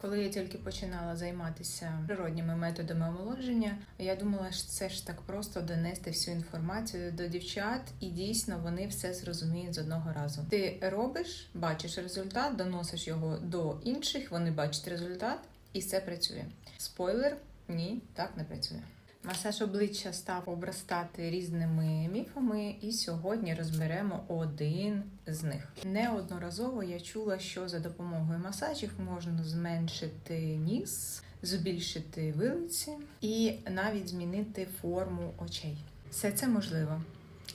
Коли я тільки починала займатися природніми методами омолодження, я думала, що це ж так просто донести всю інформацію до дівчат, і дійсно вони все зрозуміють з одного разу. Ти робиш, бачиш результат, доносиш його до інших, вони бачать результат, і все працює. Спойлер, ні, так не працює. Масаж обличчя став обростати різними міфами, і сьогодні розберемо один з них. Неодноразово я чула, що за допомогою масажів можна зменшити ніс, збільшити вилиці і навіть змінити форму очей. Все це можливо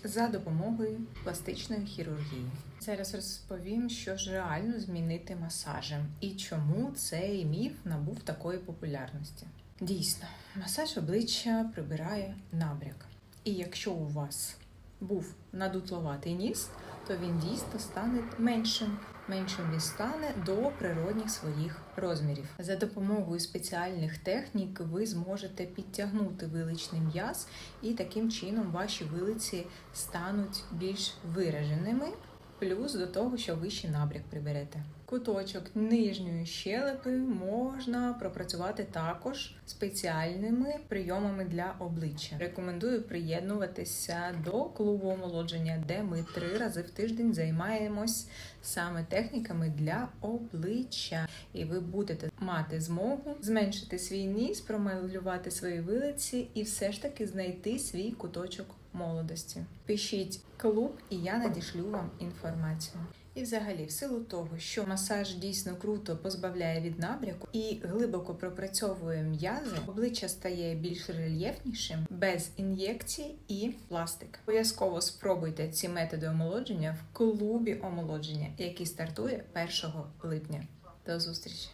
за допомогою пластичної хірургії. Зараз розповім, що ж реально змінити масажем і чому цей міф набув такої популярності. Дійсно, масаж обличчя прибирає набряк. І якщо у вас був надутловатий ніс, то він дійсно стане меншим. Меншим він стане до природних своїх розмірів. За допомогою спеціальних технік ви зможете підтягнути виличний м'яз, і таким чином ваші вилиці стануть більш вираженими. Плюс до того, що ви ще набряк приберете. Куточок нижньої щелепи можна пропрацювати також спеціальними прийомами для обличчя. Рекомендую приєднуватися до клубу омолодження, де ми три рази в тиждень займаємось саме техніками для обличчя, і ви будете мати змогу зменшити свій ніс, промалювати свої вилиці і все ж таки знайти свій куточок молодості. Пишіть клуб, і я надішлю вам інформацію. І взагалі, в силу того, що масаж дійсно круто позбавляє від набряку і глибоко пропрацьовує м'язи, обличчя стає більш рельєфнішим, без ін'єкцій і пластик. Обов'язково спробуйте ці методи омолодження в клубі омолодження, який стартує 1 липня. До зустрічі!